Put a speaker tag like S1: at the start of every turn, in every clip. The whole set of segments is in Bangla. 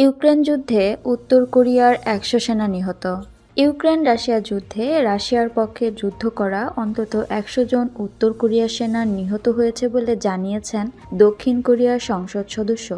S1: ইউক্রেন যুদ্ধে উত্তর কোরিয়ার একশো সেনা নিহত। ইউক্রেন রাশিয়া যুদ্ধে রাশিয়ার পক্ষে যুদ্ধ করা অন্তত একশো জন উত্তর কোরিয়া সেনা নিহত হয়েছে বলে জানিয়েছেন দক্ষিণ কোরিয়ার সংসদ সদস্য।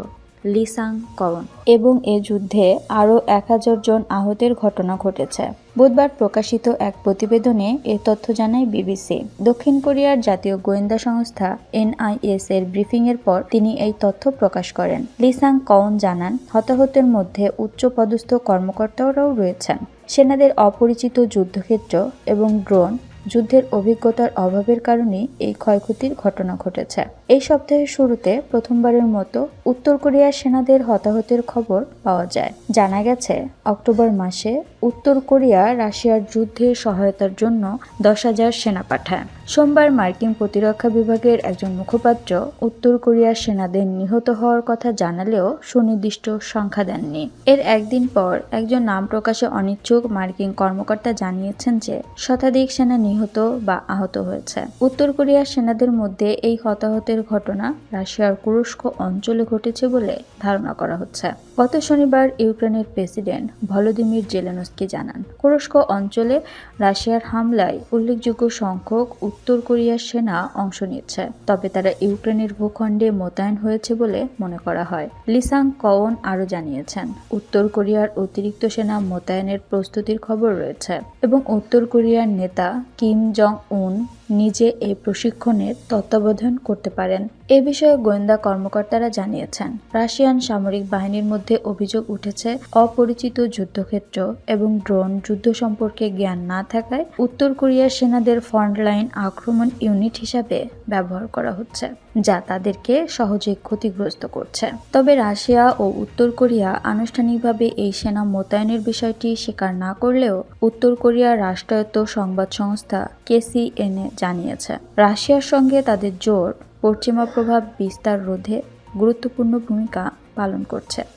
S1: লিসাং কওন এবং এ যুদ্ধে আরও এক হাজার জন আহতের ঘটনা ঘটেছে। বুধবার প্রকাশিত এক প্রতিবেদনে এ তথ্য জানায় বিবিসি। দক্ষিণ কোরিয়ার জাতীয় গোয়েন্দা সংস্থা এনআইএস এর ব্রিফিংয়ের পর তিনি এই তথ্য প্রকাশ করেন। লিসাং কওন জানান, হতাহতের মধ্যে উচ্চপদস্থ কর্মকর্তারাও রয়েছেন। সেনাদের অপরিচিত যুদ্ধক্ষেত্র এবং ড্রোন যুদ্ধের অভিজ্ঞতার অভাবের কারণে এই ক্ষয়ক্ষতির ঘটনা ঘটেছে। এই সপ্তাহের শুরুতে প্রথমবারের মতো উত্তর কোরিয়ার সেনাদের হতাহতের খবর পাওয়া যায়। জানা গেছে, অক্টোবর মাসে উত্তর কোরিয়া রাশিয়ার যুদ্ধে সহায়তার জন্য দশ হাজার সেনা পাঠায়। সোমবার মার্কিন প্রতিরক্ষা বিভাগের একজন মুখপাত্র উত্তর কোরিয়ার সেনাদের নিহত হওয়ার কথা জানালেও সুনির্দিষ্ট সংখ্যা দেননি। এর একদিন পর একজন নাম প্রকাশে অনিচ্ছুক মার্কিন কর্মকর্তা জানিয়েছেন যে শতাধিক সেনা নিহত বা আহত হয়েছে। উত্তর কোরিয়ার সেনাদের মধ্যে এই হতাহতের ঘটনা রাশিয়ার কুরস্ক অঞ্চলে ঘটেছে বলে ধারণা করা হচ্ছে। গত শনিবার ইউক্রেনের প্রেসিডেন্ট ভলোদিমির জেলেনস্কি জানান, কুরস্ক অঞ্চলে রাশিয়ার হামলায় উল্লেখযোগ্য সংখ্যক উত্তর কোরিয়ার সেনা অংশ নিচ্ছে, তবে তারা ইউক্রেনের ভূখণ্ডে মোতায়েন হয়েছে বলে মনে করা হয়। লিসাং কওন আরও জানিয়েছেন, উত্তর কোরিয়ার অতিরিক্ত সেনা মোতায়েনের প্রস্তুতির খবর রয়েছে এবং উত্তর কোরিয়ার নেতা কিম জং উন নিজে এই প্রশিক্ষণের তত্ত্বাবধান করতে পারেন। এ বিষয়ে গোয়েন্দা কর্মকর্তারা জানিয়েছেন, রাশিয়ান সামরিক বাহিনীর মধ্যে অভিযোগ উঠেছে অপরিচিত যুদ্ধক্ষেত্র এবং ড্রোন যুদ্ধ সম্পর্কে জ্ঞান না থাকায় উত্তর কোরিয়ার সেনাদের ফ্রন্টলাইন আক্রমণ ইউনিট হিসাবে ব্যবহার করা হচ্ছে, যা তাদেরকে সহজে ক্ষতিগ্রস্ত করছে। তবে রাশিয়া ও উত্তর কোরিয়া আনুষ্ঠানিকভাবে এই সেনা মোতায়েনের বিষয়টি স্বীকার না করলেও উত্তর কোরিয়ার রাষ্ট্রায়ত্ত সংবাদ সংস্থা কেসিএনএ জানিয়েছে, রাশিয়ার সঙ্গে তাদের জোর পশ্চিমা প্রভাব বিস্তার রোধে গুরুত্বপূর্ণ ভূমিকা পালন করছে।